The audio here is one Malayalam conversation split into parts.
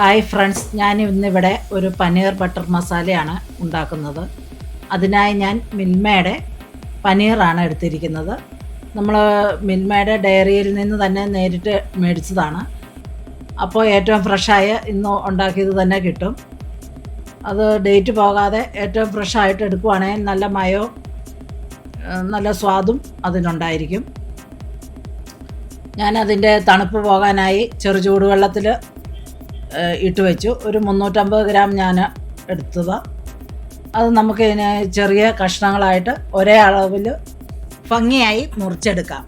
ഹായ് ഫ്രണ്ട്സ് ഞാൻ ഇന്നിവിടെ ഒരു പനീർ ബട്ടർ മസാലയാണ് ഉണ്ടാക്കുന്നത്. അതിനായി ഞാൻ മിൽമയുടെ പനീറാണ് എടുത്തിരിക്കുന്നത്. നമ്മൾ മിൽമയുടെ ഡയറിയിൽ നിന്ന് തന്നെ നേരിട്ട് മേടിച്ചതാണ്. അപ്പോൾ ഏറ്റവും ഫ്രഷായ ഇന്ന് ഉണ്ടാക്കിയത് തന്നെ കിട്ടും. അത് ഡേറ്റ് പോകാതെ ഏറ്റവും ഫ്രഷായിട്ട് എടുക്കുവാണെങ്കിൽ നല്ല മയോ നല്ല സ്വാദും അതിനുണ്ടായിരിക്കും. ഞാനതിന്റെ തണുപ്പ് പോകാനായി ചെറു ചൂടുവെള്ളത്തിൽ ഇട്ട് വെച്ചു. ഒരു മുന്നൂറ്റമ്പത് ഗ്രാം ഞാൻ എടുത്തത്. അത് നമുക്ക് ഇതിനെ ചെറിയ കഷ്ണങ്ങളായിട്ട് ഒരേ അളവിൽ ഭംഗിയായി മുറിച്ചെടുക്കാം.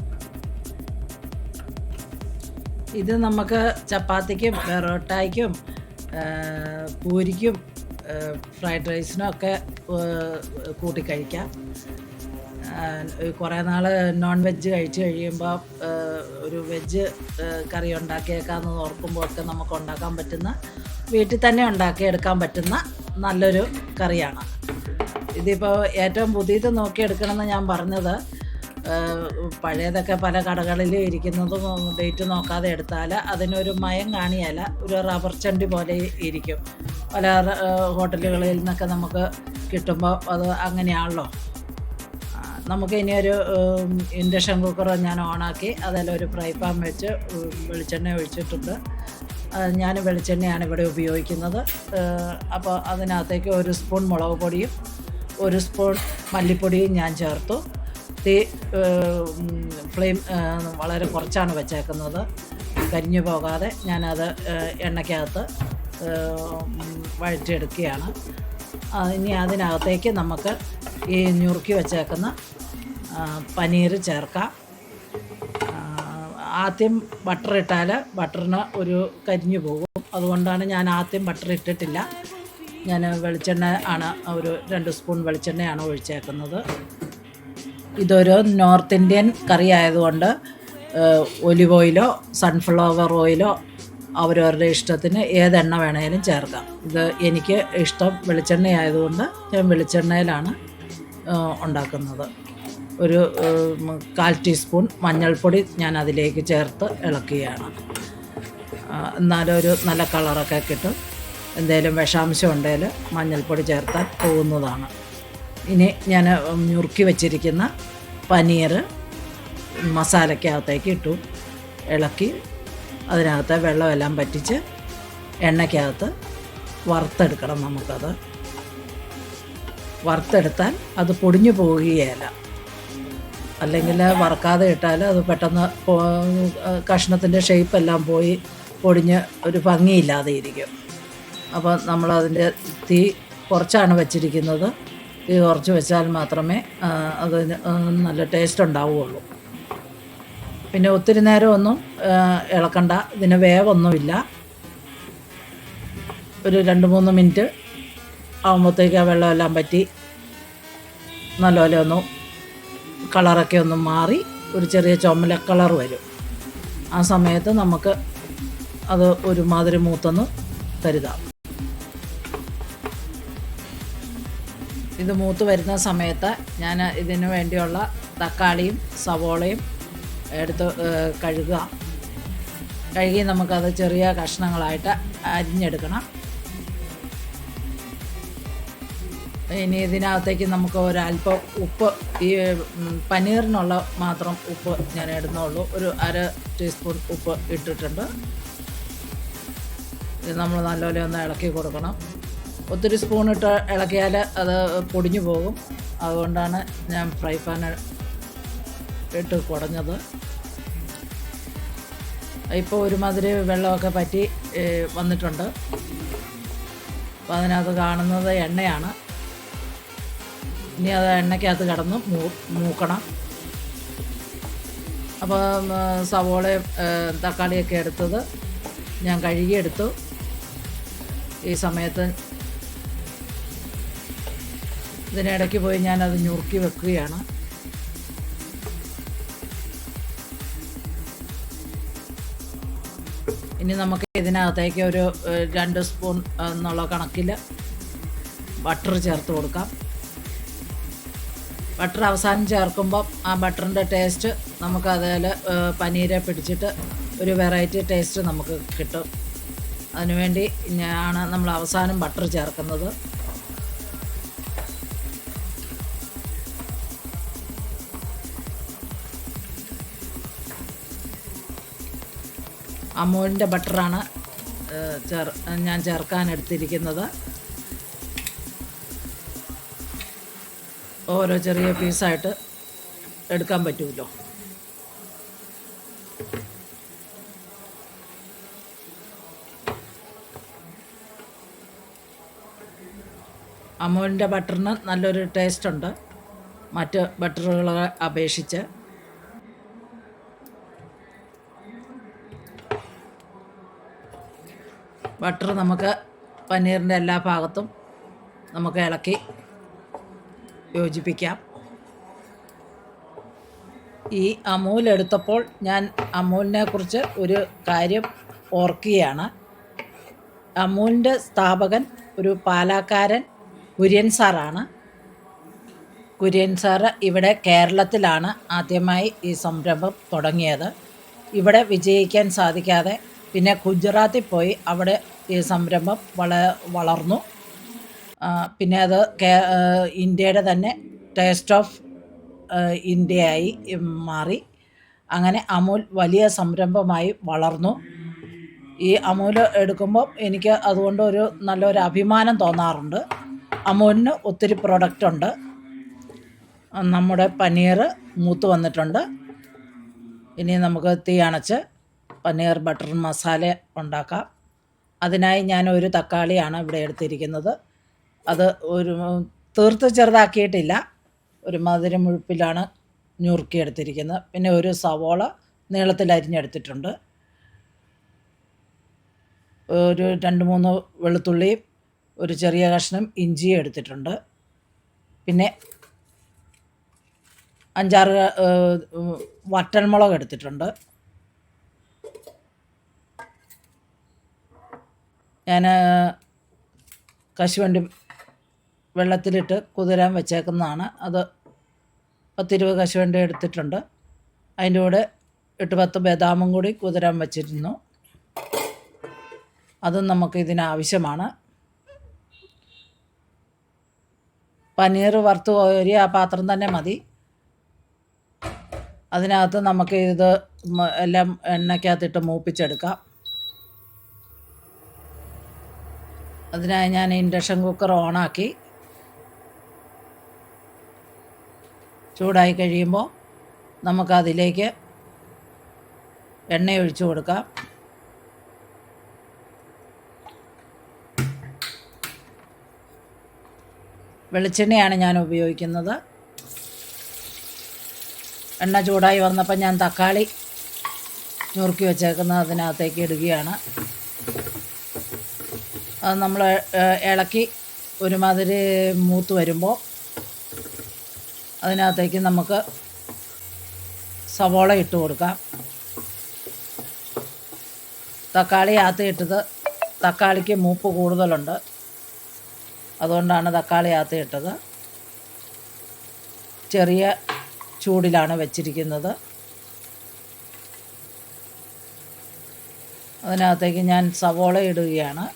ഇത് നമുക്ക് ചപ്പാത്തിക്കും പെറോട്ടായ്ക്കും പൂരിക്കും ഫ്രൈഡ് റൈസിനും ഒക്കെ കൂട്ടിക്കഴിക്കാം കൂട്ടി കഴിക്കാം. കുറേ നാൾ നോൺ വെജ് കഴിച്ചു കഴിയുമ്പോൾ ഒരു വെജ് കറി ഉണ്ടാക്കിയേക്കാമെന്ന് ഓർക്കുമ്പോൾ ഒക്കെ നമുക്ക് ഉണ്ടാക്കാൻ പറ്റുന്ന വീട്ടിൽ തന്നെ ഉണ്ടാക്കിയെടുക്കാൻ പറ്റുന്ന നല്ലൊരു കറിയാണ്. ഇതിപ്പോൾ ഏറ്റവും പുതിയത് നോക്കിയെടുക്കണമെന്ന് ഞാൻ പറഞ്ഞത് പഴയതൊക്കെ പല കടകളിലും ഇരിക്കുന്നതും ഡേറ്റ് നോക്കാതെ എടുത്താൽ അതിനൊരു മയം കാണിയല്ല ഒരു റബ്ബർ ചണ്ടി പോലെ ഇരിക്കും. പല ഹോട്ടലുകളിൽ നിന്നൊക്കെ നമുക്ക് കിട്ടുമ്പോൾ അത് അങ്ങനെയാണല്ലോ. നമുക്ക് ഇനി ഒരു ഇൻഡക്ഷൻ കുക്കർ ഞാൻ ഓണാക്കി. അതിലൊരു ഫ്രൈ പാൻ വെച്ച് വെളിച്ചെണ്ണ ഒഴിച്ചിട്ടുണ്ട്. ഞാൻ വെളിച്ചെണ്ണയാണ് ഇവിടെ ഉപയോഗിക്കുന്നത്. അപ്പോൾ അതിനകത്തേക്ക് ഒരു സ്പൂൺ മുളക് പൊടിയും ഒരു സ്പൂൺ മല്ലിപ്പൊടിയും ഞാൻ ചേർത്തു. തീ ഫ്ലെയിം വളരെ കുറച്ചാണ് വെച്ചേക്കുന്നത്. കരിഞ്ഞു പോകാതെ ഞാനത് എണ്ണയ്ക്കകത്ത് വഴറ്റിയെടുക്കുകയാണ്. ഇനി അതിനകത്തേക്ക് നമുക്ക് ഈ ഞുറുക്കി വെച്ചേക്കുന്ന പനീർ ചേർക്കാം. ആദ്യം ബട്ടർ ഇട്ടാൽ ബട്ടറിന് ഒരു കരിഞ്ഞു പോകും. അതുകൊണ്ടാണ് ഞാൻ ആദ്യം ബട്ടർ ഇട്ടിട്ടില്ല. ഞാൻ വെളിച്ചെണ്ണ ആണ് ഒരു രണ്ട് സ്പൂൺ വെളിച്ചെണ്ണയാണ് ഒഴിച്ചേക്കുന്നത്. ഇതൊരു നോർത്ത് ഇന്ത്യൻ കറി ആയതുകൊണ്ട് ഒലിവ് ഓയിലോ സൺഫ്ലവർ ഓയിലോ അവരവരുടെ ഇഷ്ടത്തിന് ഏതെണ്ണ വേണേലും ചേർക്കാം. ഇത് എനിക്ക് ഇഷ്ടം വെളിച്ചെണ്ണ ആയതുകൊണ്ട് ഞാൻ വെളിച്ചെണ്ണയിലാണ് ഉണ്ടാക്കുന്നത്. ഒരു കാൽ ടീസ്പൂൺ മഞ്ഞൾപ്പൊടി ഞാൻ അതിലേക്ക് ചേർത്ത് ഇളക്കുകയാണ്. എന്നാലും ഒരു നല്ല കളറൊക്കെ കിട്ടും. എന്തെങ്കിലും വിഷാംശം ഉണ്ടെങ്കിൽ മഞ്ഞൾപ്പൊടി ചേർത്താൽ പോകുന്നതാണ്. ഇനി ഞാൻ ഞുറുക്കി വെച്ചിരിക്കുന്ന പനീർ മസാലയ്ക്കകത്തേക്ക് ഇട്ടു. ഇളക്കി അതിനകത്ത് വെള്ളമെല്ലാം പറ്റിച്ച് എണ്ണയ്ക്കകത്ത് വറുത്തെടുക്കണം നമുക്കത്. വറുത്തെടുത്താൽ അത് പൊടിഞ്ഞു പോവുകയില്ല. അല്ലെങ്കിൽ വറക്കാതെ ഇട്ടാൽ അത് പെട്ടെന്ന് കഷ്ണത്തിന്റെ ഷേപ്പെല്ലാം പോയി പൊടിഞ്ഞ് ഒരു ഭംഗിയില്ലാതെ ഇരിക്കും അപ്പോൾ നമ്മളതിന്റെ തീ കുറച്ചാണ് വെച്ചിരിക്കുന്നത്. തീ കുറച്ച് വെച്ചാൽ മാത്രമേ അതിന് നല്ല ടേസ്റ്റ് ഉണ്ടാവുകയുള്ളൂ. പിന്നെ ഒത്തിരി നേരമൊന്നും ഇളക്കണ്ട. ഇതിന് വേവൊന്നുമില്ല. ഒരു രണ്ട് മൂന്ന് മിനിറ്റ് ആകുമ്പോഴത്തേക്ക് ആ വെള്ളമെല്ലാം പറ്റി നല്ലപോലെ ഒന്ന് കളറൊക്കെ ഒന്ന് മാറി ഒരു ചെറിയ ചുമല കളർ വരും. ആ സമയത്ത് നമുക്ക് അത് ഒരുമാതിരി മൂത്തൊന്ന് കരുതാം. ഇത് മൂത്ത് വരുന്ന സമയത്ത് ഞാൻ ഇതിന് വേണ്ടിയുള്ള തക്കാളിയും സവോളയും എടുത്ത് കഴുകുക. കഴുകി നമുക്കത് ചെറിയ കഷ്ണങ്ങളായിട്ട് അരിഞ്ഞെടുക്കണം. ഇനി ഇതിനകത്തേക്ക് നമുക്ക് ഒരല്പം ഉപ്പ് ഈ പനീറിനുള്ള മാത്രം ഉപ്പ് ഞാൻ ഇടുന്നുള്ളൂ. ഒരു അര ടീസ്പൂൺ ഉപ്പ് ഇട്ടിട്ടുണ്ട്. ഇത് നമ്മൾ നല്ലപോലെ ഒന്ന് ഇളക്കി കൊടുക്കണം. ഒത്തിരി സ്പൂൺ ഇട്ട് ഇളക്കിയാൽ അത് പൊടിഞ്ഞു പോകും. അതുകൊണ്ടാണ് ഞാൻ ഫ്രൈ പാൻ ഇട്ട് കുടഞ്ഞത്. ഇപ്പോൾ ഒരുമാതിരി വെള്ളമൊക്കെ പറ്റി വന്നിട്ടുണ്ട്. അപ്പോൾ അതിനകത്ത് കാണുന്നത് എണ്ണയാണ്. ഇനി അത് എണ്ണയ്ക്കകത്ത് കിടന്ന് മൂ മൂക്കണം. അപ്പോൾ സവോളയും തക്കാളിയൊക്കെ എടുത്തത് ഞാൻ കഴുകിയെടുത്തു. ഈ സമയത്ത് ഇതിനിടയ്ക്ക് പോയി ഞാനത് ഞുറുക്കി വെക്കുകയാണ്. ഇനി നമുക്ക് ഇതിനകത്തേക്ക് ഒരു രണ്ട് സ്പൂൺ എന്നുള്ള കണക്കിൽ ബട്ടർ ചേർത്ത് കൊടുക്കാം. ബട്ടർ അവസാനം ചേർക്കുമ്പം ആ ബട്ടറിന്റെ ടേസ്റ്റ് നമുക്ക് അതിൽ പനീരെ പിടിച്ചിട്ട് ഒരു വെറൈറ്റി ടേസ്റ്റ് നമുക്ക് കിട്ടും. അതിനുവേണ്ടി ഞാൻ നമ്മൾ അവസാനം ബട്ടർ ചേർക്കുന്നത്. അമൂലിന്റെ ബട്ടറാണ് ചേർ ഞാൻ ചേർക്കാൻ എടുത്തിരിക്കുന്നത്. ഓരോ ചെറിയ പീസായിട്ട് എടുക്കാൻ പറ്റുമല്ലോ അമൂലിന്റെ ബട്ടറിന് നല്ലൊരു ടേസ്റ്റ് ഉണ്ട്. മറ്റ് ബട്ടറുകളെ അപേക്ഷിച്ച്. ബട്ടർ നമുക്ക് പനീറിന്റെ എല്ലാ ഭാഗത്തും നമുക്ക് ഇളക്കി യോജിപ്പിക്കാം. ഈ അമൂൽ എടുത്തപ്പോൾ ഞാൻ അമൂലിനെ കുറിച്ച് ഒരു കാര്യം ഓർക്കുകയാണ്. അമൂലിന്റെ സ്ഥാപകൻ ഒരു പാലാക്കാരൻ കുര്യൻ സാറാണ്. കുര്യൻ സാറ് ഇവിടെ കേരളത്തിലാണ് ആദ്യമായി ഈ സംരംഭം തുടങ്ങിയത്. ഇവിടെ വിജയിക്കാൻ സാധിക്കാതെ പിന്നെ ഗുജറാത്തിൽ പോയി അവിടെ ഈ സംരംഭം വള വളർന്നു. പിന്നെ അത് കേ ഇന്ത്യയുടെ തന്നെ ടേസ്റ്റ് ഓഫ് ഇന്ത്യയായി മാറി. അങ്ങനെ അമൂൽ വലിയ സംരംഭമായി വളർന്നു. ഈ അമൂൽ എടുക്കുമ്പോൾ എനിക്ക് അതുകൊണ്ട് ഒരു നല്ലൊരു അഭിമാനം തോന്നാറുണ്ട്. അമൂലിന് ഒത്തിരി പ്രോഡക്റ്റ് ഉണ്ട്. നമ്മുടെ പനീർ മൂത്ത് വന്നിട്ടുണ്ട്. ഇനി നമുക്ക് തീ അണച്ച് പനീർ ബട്ടർ മസാല ഉണ്ടാക്കാം. അതിനായി ഞാൻ ഒരു തക്കാളിയാണ് ഇവിടെ എടുത്തിരിക്കുന്നത്. അത് ഒരു തീർത്ത് ചെറുതാക്കിയിട്ടില്ല. ഒരു മധുര മുഴുപ്പിലാണ് ഞുറുക്കി എടുത്തിരിക്കുന്നത്. പിന്നെ ഒരു സവോള നീളത്തിൽ അരിഞ്ഞെടുത്തിട്ടുണ്ട്. ഒരു രണ്ട് മൂന്ന് വെളുത്തുള്ളിയും ഒരു ചെറിയ കഷ്ണം ഇഞ്ചിയും എടുത്തിട്ടുണ്ട്. പിന്നെ അഞ്ചാറ് വറ്റൽമുളക് എടുത്തിട്ടുണ്ട്. ഞാൻ കശുവണ്ടി വെള്ളത്തിലിട്ട് കുതിരാൻ വെച്ചേക്കുന്നതാണ്. അത് പത്തിരുപത് കശുവണ്ടി എടുത്തിട്ടുണ്ട്. അതിന്റെ കൂടെ എട്ട് പത്ത് ബദാമും കൂടി കുതിരാൻ വെച്ചിരുന്നു. അതും നമുക്ക് ഇതിനാവശ്യമാണ്. പനീർ വറുത്ത് കോരി ആ പാത്രം തന്നെ മതി. അതിനകത്ത് നമുക്ക് ഇത് എല്ലാം എണ്ണയ്ക്കകത്തിട്ട് മൂപ്പിച്ചെടുക്കാം. അതിനായി ഞാൻ ഇൻഡക്ഷൻ കുക്കർ ഓണാക്കി. ചൂടായി കഴിയുമ്പോൾ നമുക്കതിലേക്ക് എണ്ണ ഒഴിച്ചു കൊടുക്കാം. വെളിച്ചെണ്ണയാണ് ഞാൻ ഉപയോഗിക്കുന്നത്. എണ്ണ ചൂടായി വന്നപ്പോൾ ഞാൻ തക്കാളി നുറുക്കി വെച്ചേക്കുന്നത് അതിനകത്തേക്ക് ഇടുകയാണ്. നമ്മൾ ഇളക്കി ഒരുമാതിരി മൂത്ത് വരുമ്പോൾ അതിനകത്തേക്ക് നമുക്ക് സവോള ഇട്ട് കൊടുക്കാം. തക്കാളി അകത്ത് ഇട്ടത് തക്കാളിക്ക് മൂപ്പ് കൂടുതലുണ്ട്. അതുകൊണ്ടാണ് തക്കാളി അകത്ത് ഇട്ടത്. ചെറിയ ചൂടിലാണ് വെച്ചിരിക്കുന്നത്. അതിനകത്തേക്ക് ഞാൻ സവോള ഇടുകയാണ്.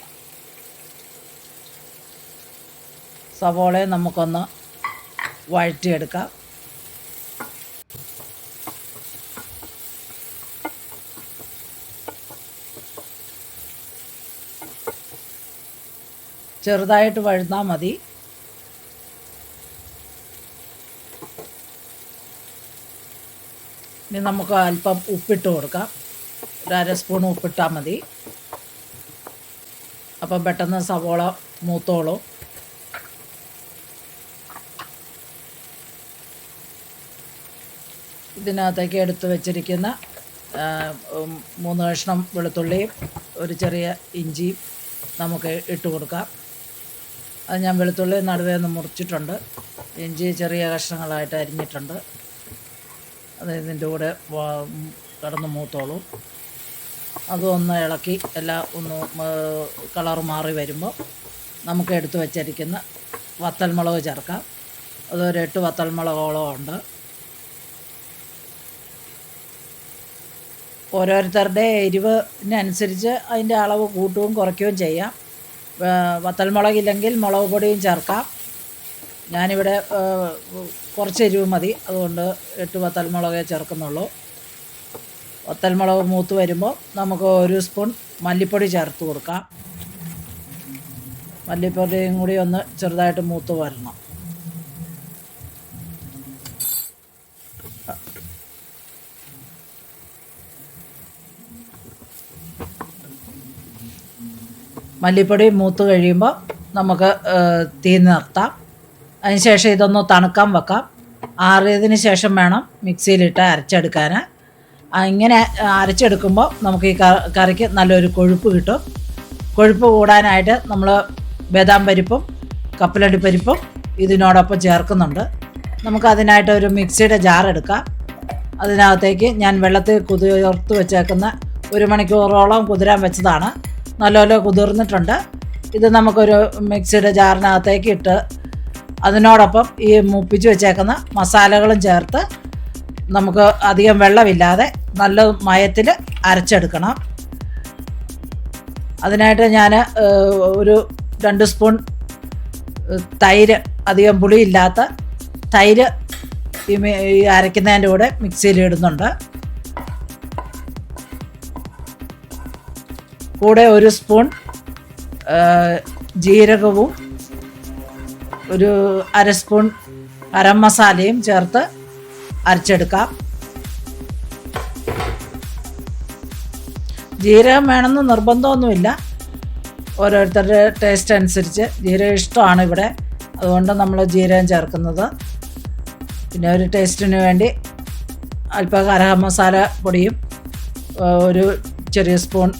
സവോളയെ നമുക്കൊന്ന് വഴറ്റിയെടുക്കാം. ചെറുതായിട്ട് വഴുന്നാൽ മതി. ഇനി നമുക്ക് അല്പം ഉപ്പിട്ട് കൊടുക്കാം. ഒരു അര സ്പൂൺ ഉപ്പിട്ടാൽ മതി. അപ്പം പെട്ടെന്ന് സവോള മൂത്തോളും. ഇതിനകത്തേക്ക് എടുത്തു വെച്ചിരിക്കുന്ന മൂന്ന് കഷ്ണം വെളുത്തുള്ളിയും ഒരു ചെറിയ ഇഞ്ചിയും നമുക്ക് ഇട്ട് കൊടുക്കാം. അത് ഞാൻ വെളുത്തുള്ളി നടുവേ ഒന്ന് മുറിച്ചിട്ടുണ്ട്. ഇഞ്ചി ചെറിയ കഷ്ണങ്ങളായിട്ട് അരിഞ്ഞിട്ടുണ്ട്. അത് ഇതിന്റെ കൂടെ കിടന്ന് മൂത്തോളും. അതും ഒന്ന് ഇളക്കി എല്ലാം ഒന്ന് കളർ മാറി വരുമ്പോൾ നമുക്ക് എടുത്തു വെച്ചിരിക്കുന്ന വത്തൽമുളക് ചേർക്കാം. അതൊരു എട്ട് വത്തൽമുളകോളം ഉണ്ട്. ഓരോരുത്തരുടെ എരിവിനനുസരിച്ച് അതിന്റെ അളവ് കൂട്ടുകയും കുറയ്ക്കുകയും ചെയ്യാം. വത്തൽമുളകില്ലെങ്കിൽ മുളക് പൊടിയും ചേർക്കാം. ഞാനിവിടെ കുറച്ച് എരിവ് മതി. അതുകൊണ്ട് എട്ട് വത്തൽമുളകേ ചേർക്കുന്നുള്ളൂ. വത്തൽമുളക് മൂത്ത് വരുമ്പോൾ നമുക്ക് ഒരു സ്പൂൺ മല്ലിപ്പൊടി ചേർത്ത് കൊടുക്കാം. മല്ലിപ്പൊടിയും കൂടി ഒന്ന് ചെറുതായിട്ട് മൂത്ത് വരണം. മല്ലിപ്പൊടി മൂത്ത് കഴിയുമ്പോൾ നമുക്ക് തീ നിർത്താം. അതിനുശേഷം ഇതൊന്ന് തണുക്കാൻ വെക്കാം. ആറിയതിന് ശേഷം വേണം മിക്സിയിലിട്ട് അരച്ചെടുക്കാൻ ഇങ്ങനെ അരച്ചെടുക്കുമ്പോൾ നമുക്ക് ഈ കറിക്ക് നല്ലൊരു കൊഴുപ്പ് കിട്ടും. കൊഴുപ്പ് കൂടാനായിട്ട് നമ്മൾ ബദാം പരിപ്പും കപ്പലണ്ടി പരിപ്പും ഇതിനോടൊപ്പം ചേർക്കുന്നുണ്ട്. നമുക്ക് അതിനായിട്ട് ഒരു മിക്സിയുടെ ജാർ എടുക്കാം. അതിനകത്തേക്ക് ഞാൻ വെള്ളത്തിൽ കുതിർത്ത് വെച്ചേക്കുന്ന ഒരു മണിക്കൂറോളം കുതിരാൻ വെച്ചതാണ്. നല്ലപോലെ കുതിർന്നിട്ടുണ്ട്. ഇത് നമുക്കൊരു മിക്സിയുടെ ജാറിനകത്തേക്ക് ഇട്ട് അതിനോടൊപ്പം ഈ മുപ്പിച്ച് വെച്ചേക്കുന്ന മസാലകളും ചേർത്ത് നമുക്ക് അധികം വെള്ളമില്ലാതെ നല്ല മയത്തിൽ അരച്ചെടുക്കണം. അതിനായിട്ട് ഞാൻ ഒരു രണ്ട് സ്പൂൺ തൈര് അധികം പുളിയില്ലാത്ത തൈര് ഈ അരയ്ക്കുന്നതിന്റെ കൂടെ മിക്സിയിൽ ഇടുന്നുണ്ട്. കൂടെ ഒരു സ്പൂൺ ജീരകവും ഒരു അര സ്പൂൺ ഗരം മസാലയും ചേർത്ത് അരച്ചെടുക്കാം. ജീരകം വേണമെന്ന് നിർബന്ധമൊന്നുമില്ല. ഓരോരുത്തരുടെ ടേസ്റ്റ് അനുസരിച്ച് ജീരകം ഇഷ്ടമാണ് ഇവിടെ. അതുകൊണ്ട് നമ്മൾ ജീരകം ചേർക്കുന്നത്. പിന്നെ ഒരു ടേസ്റ്റിന് വേണ്ടി അല്പ ഗരം മസാല പൊടിയും ഒരു ചെറിയ സ്പൂൺ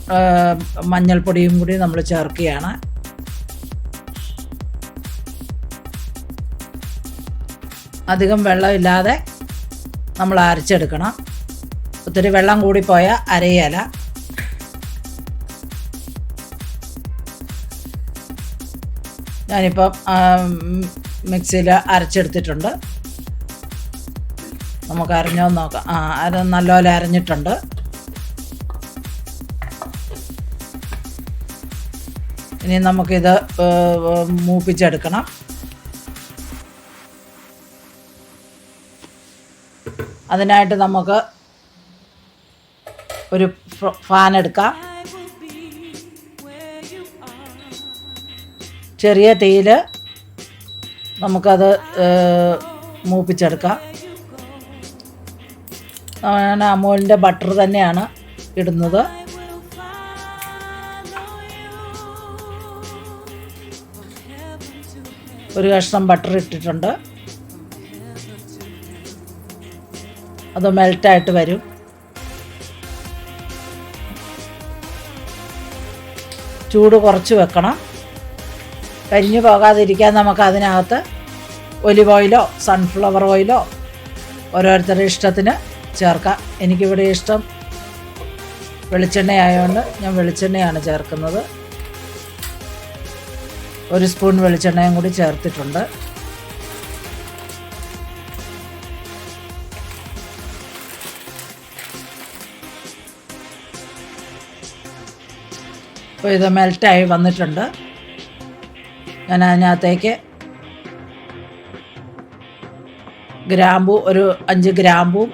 മഞ്ഞൾപ്പൊടിയും കൂടി നമ്മൾ ചേർക്കുകയാണ്. അധികം വെള്ളമില്ലാതെ നമ്മൾ അരച്ചെടുക്കണം. ഒത്തിരി വെള്ളം കൂടിപ്പോയാൽ അരയില ഞാനിപ്പം മിക്സിയിൽ അരച്ചെടുത്തിട്ടുണ്ട്. നമുക്ക് അരഞ്ഞോ നോക്കാം. ആ അര നല്ലപോലെ അരഞ്ഞിട്ടുണ്ട്. ഇനി നമുക്കിത് മൂപ്പിച്ചെടുക്കണം. അതിനായിട്ട് നമുക്ക് ഒരു ഫാൻ എടുക്കാം. ചെറിയ തീയിൽ നമുക്കത് മൂപ്പിച്ചെടുക്കാം. അമൂലിന്റെ ബട്ടർ തന്നെയാണ് ഇടുന്നത്. ഒരു കഷ്ണം ബട്ടർ ഇട്ടിട്ടുണ്ട്. അത് മെൽറ്റായിട്ട് വരും. ചൂട് കുറച്ച് വെക്കണം. കരിഞ്ഞു പോകാതിരിക്കാൻ നമുക്ക് അതിനകത്ത് ഒലിവ് ഓയിലോ സൺഫ്ലവർ ഓയിലോ ഓരോരുത്തരുടെ ഇഷ്ടത്തിന് ചേർക്കാം. എനിക്കിവിടെ ഇഷ്ടം വെളിച്ചെണ്ണ ആയതുകൊണ്ട് ഞാൻ വെളിച്ചെണ്ണയാണ് ചേർക്കുന്നത്. ഒരു സ്പൂൺ വെളിച്ചെണ്ണയും കൂടി ചേർത്തിട്ടുണ്ട്. അപ്പോൾ ഇത് മെൽറ്റായി വന്നിട്ടുണ്ട്. ഞാൻ അതിനകത്തേക്ക് ഗ്രാമ്പു ഒരു അഞ്ച് ഗ്രാമ്പും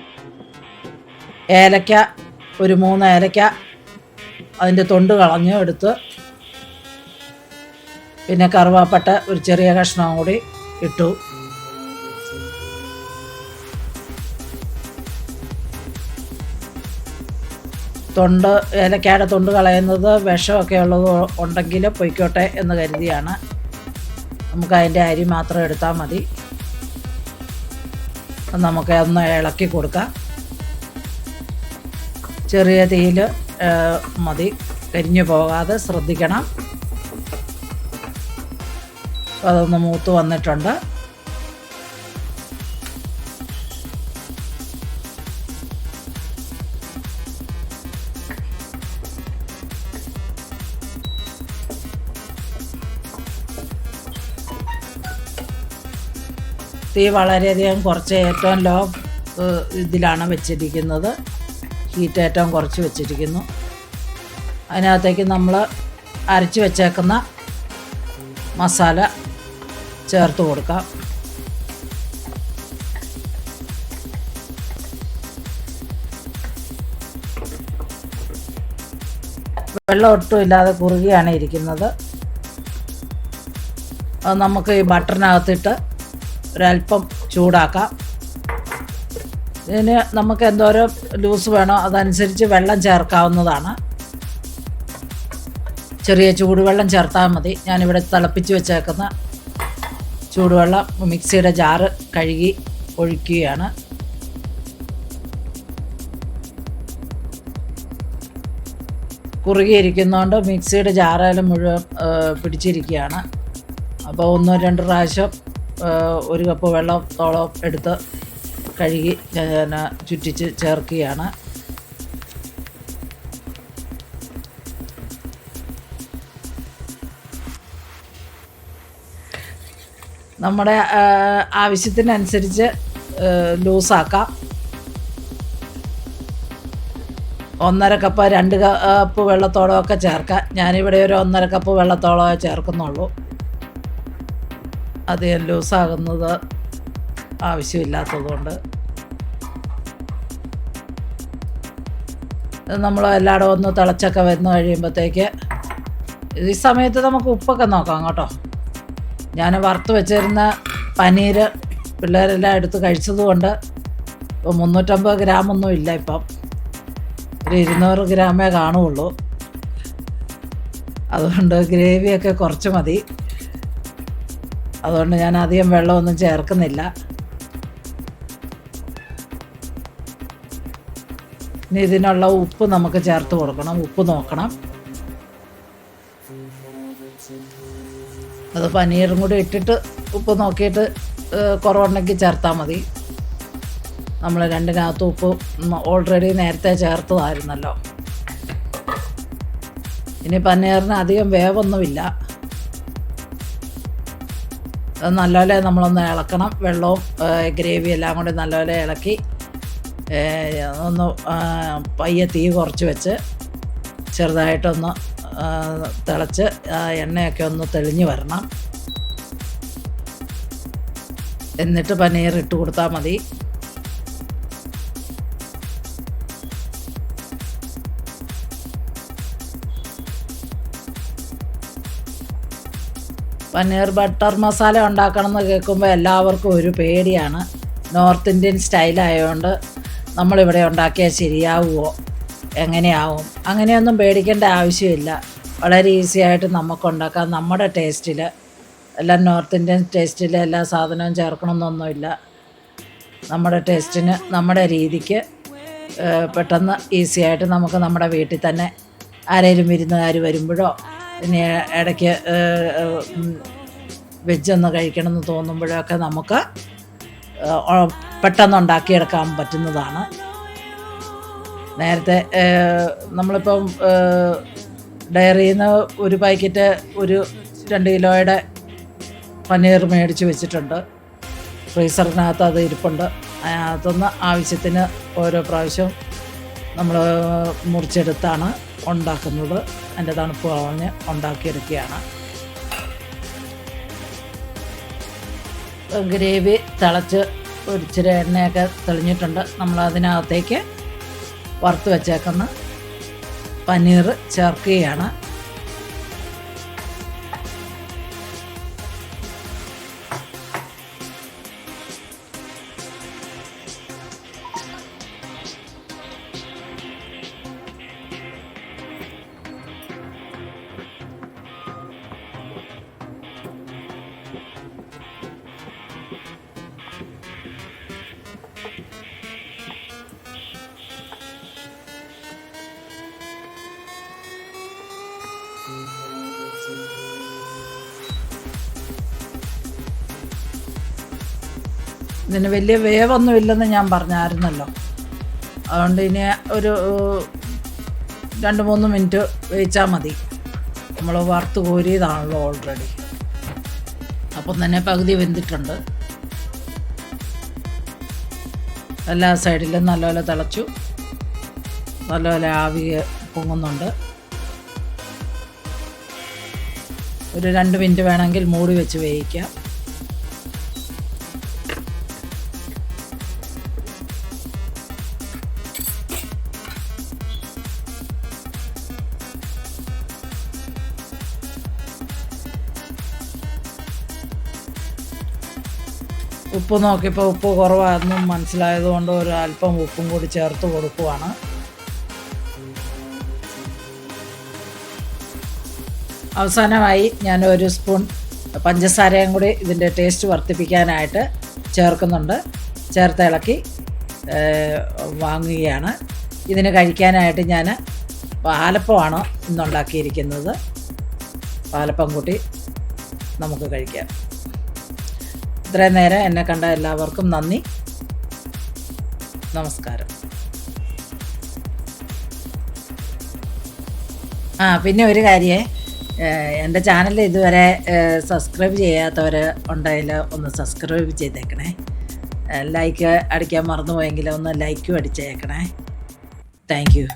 ഏലക്ക ഒരു മൂന്ന് ഏലക്ക അതിന്റെ തൊണ്ട് കളഞ്ഞ് എടുത്ത് പിന്നെ കറുവാപ്പട്ട ഒരു ചെറിയ കഷ്ണവും കൂടി ഇട്ടു. തൊണ്ട് ഏലക്കായുടെ തൊണ്ട് കളയുന്നത് വിഷമൊക്കെ ഉള്ളത് ഉണ്ടെങ്കിൽ പൊയ്ക്കോട്ടെ എന്ന് കരുതിയാണ്. നമുക്ക് അതിന്റെ അരി മാത്രം എടുത്താൽ മതി. നമുക്ക് ഒന്ന് ഇളക്കി കൊടുക്കാം. ചെറിയ തീയിൽ മതി. കരിഞ്ഞു പോകാതെ ശ്രദ്ധിക്കണം. അതൊന്ന് മൂത്ത് വന്നിട്ടുണ്ട്. തീ വളരെയധികം കുറച്ച് ഏറ്റവും ലോ ഇതിലാണ് വെച്ചിരിക്കുന്നത്. ഹീറ്റ് ഏറ്റവും കുറച്ച് വെച്ചിരിക്കുന്നു. അതിനകത്തേക്ക് നമ്മൾ അരച്ച് വെച്ചേക്കുന്ന മസാല ചേർത്ത് കൊടുക്കാം. വെള്ളം ഒട്ടും ഇല്ലാതെ കുറുകിയാണ് ഇരിക്കുന്നത്. അത് നമുക്ക് ഈ ബട്ടറിനകത്തിട്ട് ഒരല്പം ചൂടാക്കാം. ഇതിന് നമുക്ക് എന്തോരം ലൂസ് വേണോ അതനുസരിച്ച് വെള്ളം ചേർക്കാവുന്നതാണ്. ചെറിയ ചൂടുവെള്ളം ചേർത്താൽ മതി. ഞാനിവിടെ തിളപ്പിച്ച് വെച്ചേക്കുന്ന ചൂടുവെള്ളം മിക്സിയുടെ ജാറ് കഴുകി ഒഴിക്കുകയാണ്. കുറുകിയിരിക്കുന്നതുകൊണ്ട് മിക്സിയുടെ ജാറേലും മുഴുവൻ പിടിച്ചിരിക്കുകയാണ്. അപ്പോൾ ഒന്നോ രണ്ടോ പ്രാവശ്യം ഒരു കപ്പ് വെള്ളത്തോളം എടുത്ത് കഴുകി ചുറ്റിച്ച് ചേർക്കുകയാണ്. നമ്മുടെ ആവശ്യത്തിനനുസരിച്ച് ലൂസാക്കാം. ഒന്നര കപ്പ് രണ്ട് കപ്പ് വെള്ളത്തോളം ഒക്കെ ചേർക്കാം. ഞാനിവിടെ ഒരു ഒന്നര കപ്പ് വെള്ളത്തോളമേ ചേർക്കുന്നുള്ളൂ. അധികം ലൂസാകുന്നത് ആവശ്യമില്ലാത്തതുകൊണ്ട്. നമ്മൾ എല്ലായിടും ഒന്ന് തിളച്ചൊക്കെ വരുന്ന കഴിയുമ്പോഴത്തേക്ക് ഈ സമയത്ത് നമുക്ക് ഉപ്പൊക്കെ നോക്കാം കേട്ടോ. ഞാൻ വറുത്ത് വെച്ചിരുന്ന പനീര് പിള്ളേരെല്ലാം എടുത്ത് കഴിച്ചതുകൊണ്ട് ഇപ്പോൾ മുന്നൂറ്റമ്പത് ഗ്രാമൊന്നും ഇല്ല ഇപ്പം. ഒരു ഇരുന്നൂറ് ഗ്രാമേ കാണുള്ളൂ. അതുകൊണ്ട് ഗ്രേവിയൊക്കെ കുറച്ച് മതി. അതുകൊണ്ട് ഞാൻ അധികം വെള്ളമൊന്നും ചേർക്കുന്നില്ല. ഇനി ഇതിനുള്ള ഉപ്പ് നമുക്ക് ചേർത്ത് കൊടുക്കണം. ഉപ്പ് നോക്കണം. അത് പനീറും കൂടി ഇട്ടിട്ട് ഉപ്പ് നോക്കിയിട്ട് കുറവുണ്ടെങ്കിൽ ചേർത്താൽ മതി. നമ്മൾ രണ്ടിനകത്ത് ഉപ്പ് ഓൾറെഡി നേരത്തെ ചേർത്തതായിരുന്നല്ലോ. ഇനി പനീറിന് അധികം വേവൊന്നുമില്ല. നല്ലപോലെ നമ്മളൊന്ന് ഇളക്കണം. വെള്ളവും ഗ്രേവി എല്ലാം കൂടി നല്ലപോലെ ഇളക്കി ഒന്ന് പയ്യെ തീ കുറച്ച് വെച്ച് ചെറുതായിട്ടൊന്ന് തിളച്ച് എണ്ണയൊക്കെ ഒന്ന് തെളിഞ്ഞ് വരണം. എന്നിട്ട് പനീർ ഇട്ട് കൊടുത്താൽ മതി. പനീർ ബട്ടർ മസാല ഉണ്ടാക്കണം എന്ന് കേൾക്കുമ്പോൾ എല്ലാവർക്കും ഒരു പേടിയാണ്. നോർത്ത് ഇന്ത്യൻ സ്റ്റൈലായതുകൊണ്ട് നമ്മളിവിടെ ഉണ്ടാക്കിയാൽ ശരിയാവുമോ എങ്ങനെയാവും? അങ്ങനെയൊന്നും പേടിക്കേണ്ട ആവശ്യമില്ല. വളരെ ഈസി ആയിട്ട് നമുക്ക് ഉണ്ടാക്കാം. നമ്മുടെ ടേസ്റ്റിൽ എല്ലാം നോർത്ത് ഇന്ത്യൻ ടേസ്റ്റിൽ എല്ലാ സാധനവും ചേർക്കണമെന്നൊന്നുമില്ല. നമ്മുടെ ടേസ്റ്റിന് നമ്മുടെ രീതിക്ക് പെട്ടെന്ന് ഈസി ആയിട്ട് നമുക്ക് നമ്മുടെ വീട്ടിൽ തന്നെ ആരെങ്കിലും വിരുന്നുകാർ വരുമ്പോഴോ ഇനി ഇടയ്ക്ക് വെജ് ഒന്ന് കഴിക്കണമെന്ന് തോന്നുമ്പോഴൊക്കെ നമുക്ക് പെട്ടെന്ന് ഉണ്ടാക്കിയെടുക്കാൻ പറ്റുന്നതാണ്. നേരത്തെ നമ്മളിപ്പം ഡയറിയിൽ നിന്ന് ഒരു പാക്കറ്റ് ഒരു രണ്ട് കിലോയുടെ പനീർ മേടിച്ച് വെച്ചിട്ടുണ്ട്. ഫ്രീസറിനകത്ത് അത് ഇരിപ്പുണ്ട്. അതിനകത്തുനിന്ന് ആവശ്യത്തിന് ഓരോ പ്രാവശ്യം നമ്മൾ മുറിച്ചെടുത്താണ് ഉണ്ടാക്കുന്നത്. അതിന്റെ തണുപ്പ് കളഞ്ഞ് ഉണ്ടാക്കിയെടുക്കുകയാണ്. ഗ്രേവി തിളച്ച് ഒരിച്ചിരി എണ്ണയൊക്കെ തെളിഞ്ഞിട്ടുണ്ട്. നമ്മൾ അതിനകത്തേക്ക് വറുത്ത് വെച്ചേക്കുന്ന പനീർ ചേർക്കുകയാണ്. ഇതിന് വലിയ വേവൊന്നും ഇല്ലെന്ന് ഞാൻ പറഞ്ഞായിരുന്നല്ലോ. അതുകൊണ്ട് ഇനി ഒരു രണ്ട് മൂന്ന് മിനിറ്റ് വേവിച്ചാൽ മതി. നമ്മൾ വറുത്ത് കോരിയതാണല്ലോ ഓൾറെഡി അപ്പം തന്നെ പകുതി വെന്തിട്ടുണ്ട്. എല്ലാ സൈഡിലും നല്ലപോലെ തിളച്ചു. നല്ലപോലെ ആവി പൊങ്ങുന്നുണ്ട്. ഒരു രണ്ട് മിനിറ്റ് വേണമെങ്കിൽ മൂടി വെച്ച് വേവിക്കാം. ഉപ്പ് നോക്കിയപ്പോൾ ഉപ്പ് കുറവായിരുന്നു. മനസ്സിലായതുകൊണ്ട് ഒരു അല്പം ഉപ്പും കൂടി ചേർത്ത് കൊടുക്കുവാണ്. അവസാനമായി ഞാൻ ഒരു സ്പൂൺ പഞ്ചസാരയും കൂടി ഇതിന്റെ ടേസ്റ്റ് വർദ്ധിപ്പിക്കാനായിട്ട് ചേർക്കുന്നുണ്ട്. ചേർത്ത് ഇളക്കി വാങ്ങുകയാണ്. ഇതിന് കഴിക്കാനായിട്ട് ഞാൻ പാലപ്പമാണ് ഇന്നുണ്ടാക്കിയിരിക്കുന്നത്. പാലപ്പം കൂട്ടി നമുക്ക് കഴിക്കാം. ഇത്രയും നേരം എന്നെ കണ്ട എല്ലാവർക്കും നന്ദി. നമസ്കാരം. ആ പിന്നെ ഒരു കാര്യേ. എന്റെ ചാനൽ ഇതുവരെ സബ്സ്ക്രൈബ് ചെയ്യാത്തവർ ഉണ്ടെങ്കിൽ ഒന്ന് സബ്സ്ക്രൈബ് ചെയ്തേക്കണേ. ലൈക്ക് അടിക്കാൻ മറന്നുപോയെങ്കിൽ ഒന്ന് ലൈക്കും അടിച്ചേക്കണേ. Thank you.